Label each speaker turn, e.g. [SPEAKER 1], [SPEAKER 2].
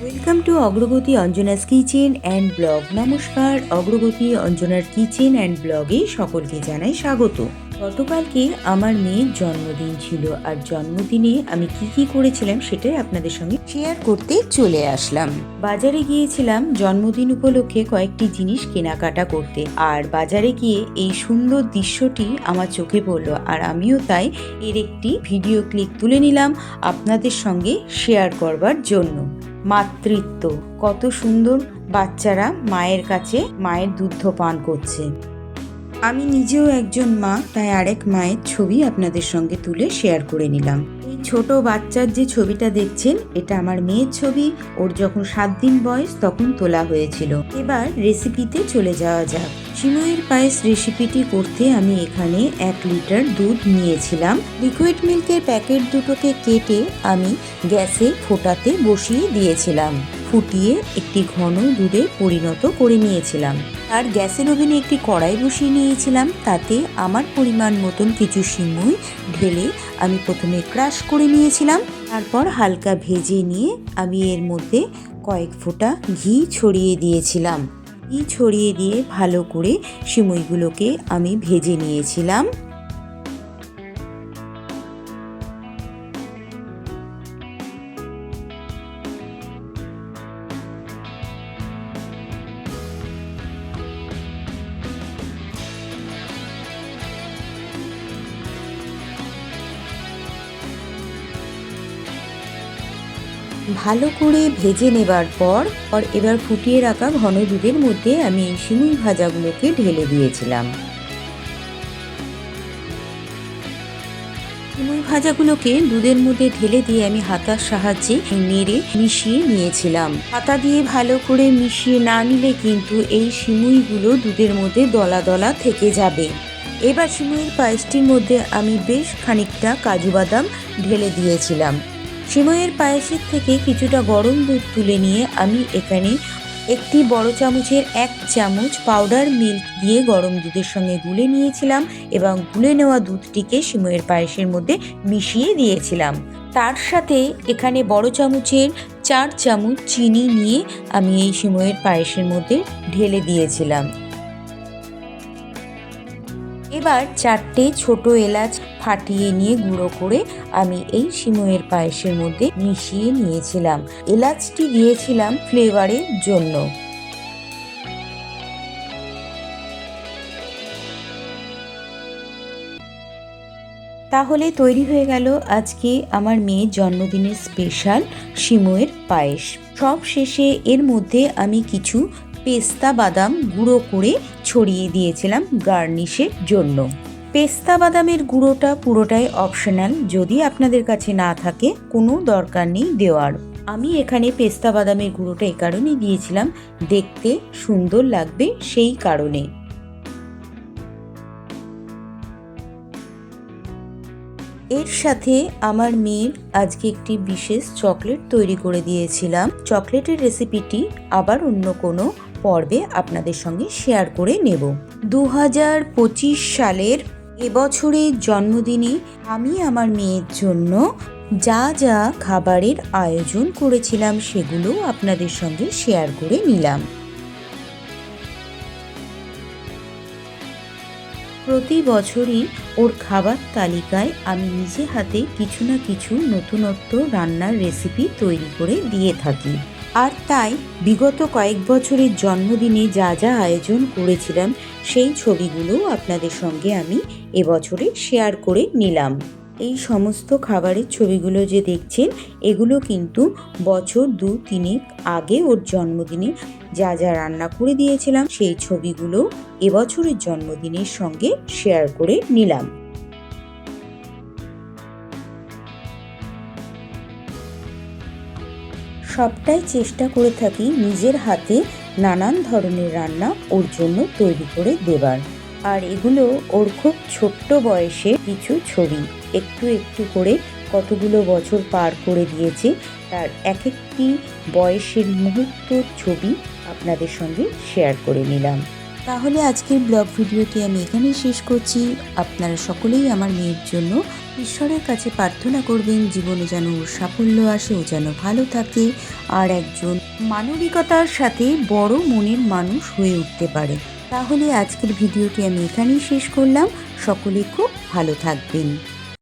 [SPEAKER 1] Welcome to অগ্রগতি Anjana's kitchen and blog নমস্কার অগ্রগতি অঞ্জনার কিচেন অ্যান্ড ব্লগে সকলকে জানাই স্বাগত। গতকালকে আমার মেয়ের জন্মদিন ছিল আর জন্মদিনে আমি কি কি করেছিলাম সেটাই আপনাদের সঙ্গে শেয়ার করতে চলে আসলাম। বাজারে গিয়েছিলাম জন্মদিন উপলক্ষে কয়েকটি জিনিস কেনাকাটা করতে আর বাজারে গিয়ে এই সুন্দর দৃশ্যটি আমার চোখে পড়ল আর আমিও তাই এর একটি ভিডিও ক্লিপ তুলে নিলাম আপনাদের সঙ্গে শেয়ার করবার জন্য। মাতৃত্ব। কত সুন্দর বাচ্চারা মায়ের কাছে মায়ের দুধ পান করছে। আমি নিজেও একজন মা, তাই আরেক মায়ের ছবি আপনাদের সঙ্গে তুলে শেয়ার করে নিলাম। ছোট বাচ্চার যে ছবিটা দেখছেন, এটা আমার মেয়ের ছবি। ওর যখন সাত দিন বয়স, তখন তোলা হয়েছিল। এবার রেসিপিতে চলে যাওয়া যাক। সিমইয়ের পায়েস রেসিপিটি করতে আমি এখানে এক লিটার দুধ নিয়েছিলাম। লিকুইড মিল্কের প্যাকেট দুটোকে কেটে আমি গ্যাসে ফোটাতে বসিয়ে দিয়েছিলাম। ফুটিয়ে একটি ঘন দুধে পরিণত করে নিয়েছিলাম। আর গ্যাসের ওভেনে একটি কড়াই বসিয়ে নিয়েছিলাম, তাতে আমার পরিমাণ মতন কিছু সিমুই ঢেলে আমি প্রথমে ক্রাশ করে নিয়েছিলাম। তারপর হালকা ভেজে নিয়ে আমি এর মধ্যে কয়েক ফোঁটা ঘি ছড়িয়ে দিয়েছিলাম। ঘি ছড়িয়ে দিয়ে ভালো করে সিমুইগুলোকে আমি ভেজে নিয়েছিলাম। ভালো করে ভেজে নেবার পর আর এবার ফুটিয়ে রাখা ঘন দুধের মধ্যে আমি এই শিমুই ভাজাগুলোকে ঢেলে দিয়েছিলাম। শিমুই ভাজাগুলোকে দুধের মধ্যে ঢেলে দিয়ে আমি হাতার সাহায্যে নেড়ে মিশিয়ে নিয়েছিলাম। হাতা দিয়ে ভালো করে মিশিয়ে না নিলে কিন্তু এই শিমুইগুলো দুধের মধ্যে দলা দলা থেকে যাবে। এবার সিমুইয়ের পায়েসটির মধ্যে আমি বেশ খানিকটা কাজু বাদাম ঢেলে দিয়েছিলাম। সিমইয়ের পায়েসের থেকে কিছুটা গরম দুধ তুলে নিয়ে আমি এখানে একটি বড় চামচের এক চামচ পাউডার মিল্ক দিয়ে গরম দুধের সঙ্গে গুলে নিয়েছিলাম এবং গুলে নেওয়া দুধটিকে সিমইয়ের পায়েসের মধ্যে মিশিয়ে দিয়েছিলাম। তার সাথে এখানে বড় চামচের চার চামচ চিনি নিয়ে আমি এই সিমইয়ের পায়েসের মধ্যে ঢেলে দিয়েছিলাম। এবার চারটে ছোট এলাচ ফাটিয়ে নিয়ে গুঁড়ো করে আমি এই সিমইয়ের পায়েসের মধ্যে মিশিয়ে নিয়েছিলাম। এলাচটি দিয়েছিলাম ফ্লেভারের জন্য। তাহলে তৈরি হয়ে গেল আজকে আমার মেয়ের জন্মদিনের স্পেশাল সিমইয়ের পায়েস। সব শেষে এর মধ্যে আমি কিছু পেস্তা বাদাম গুঁড়ো করে ছড়িয়ে দিয়েছিলাম গার্নিশের জন্য। পেস্তা বাদামের গুঁড়োটা পুরোটাই অপশনাল, যদি আপনাদের কাছে না থাকে, কোনো দরকার নেই দেওয়ার। আমি এখানে পেস্তা বাদামের গুঁড়োটা এই কারণেই দিয়েছিলাম, দেখতে সুন্দর লাগবে সেই কারণে। এর সাথে আমার মেয়ের আজকে একটি বিশেষ চকলেট তৈরি করে দিয়েছিলাম। চকলেটের রেসিপিটি আবার অন্য কোনো পর্বে আপনাদের সঙ্গে শেয়ার করে নেব। দু হাজার পঁচিশ সালের এবছরের জন্মদিনে আমি আমার মেয়ের জন্য যা যা খাবারের আয়োজন করেছিলাম সেগুলো আপনাদের সঙ্গে শেয়ার করে নিলাম। প্রতি বছরই ওর খাবার তালিকায় আমি নিজে হাতে কিছু না কিছু নতুনত্ব রান্নার রেসিপি তৈরি করে দিয়ে থাকি। আর তাই বিগত কয়েক বছরের জন্মদিনে যা যা আয়োজন করেছিলাম, সেই ছবিগুলো আপনাদের সঙ্গে আমি এবছরে শেয়ার করে নিলাম। এই সমস্ত খাবারের ছবিগুলো যে দেখছেন, এগুলো কিন্তু বছর দু তিনেক আগে ওর জন্মদিনে যা যা রান্না করে দিয়েছিলাম, সেই ছবিগুলো এবছরের জন্মদিনের সঙ্গে শেয়ার করে নিলাম। সবটাই চেষ্টা করে থাকি নিজের হাতে নানান ধরনের রান্না ওর জন্য তৈরি করে দেবার। আর এগুলো ওর খুব ছোট্ট বয়সে কিছু ছবি, একটু একটু করে কতগুলো বছর পার করে দিয়েছে। তার এক একটি বয়সের মুহূর্ত ছবি আপনাদের সঙ্গে শেয়ার করে নিলাম। তাহলে আজকের ব্লগ ভিডিওটি আমি এখানেই শেষ করছি। আপনারা সকলেই আমার মেয়ের জন্য ঈশ্বরের কাছে প্রার্থনা করবেন, জীবনে যেন ওর সাফল্য আসে, ও যেন ভালো থাকে, আর একজন মানবিকতার সাথে বড় মনের মানুষ হয়ে উঠতে পারে। তাহলে আজকের ভিডিওটি আমি এখানেই শেষ করলাম। সকলে খুব ভালো থাকবেন।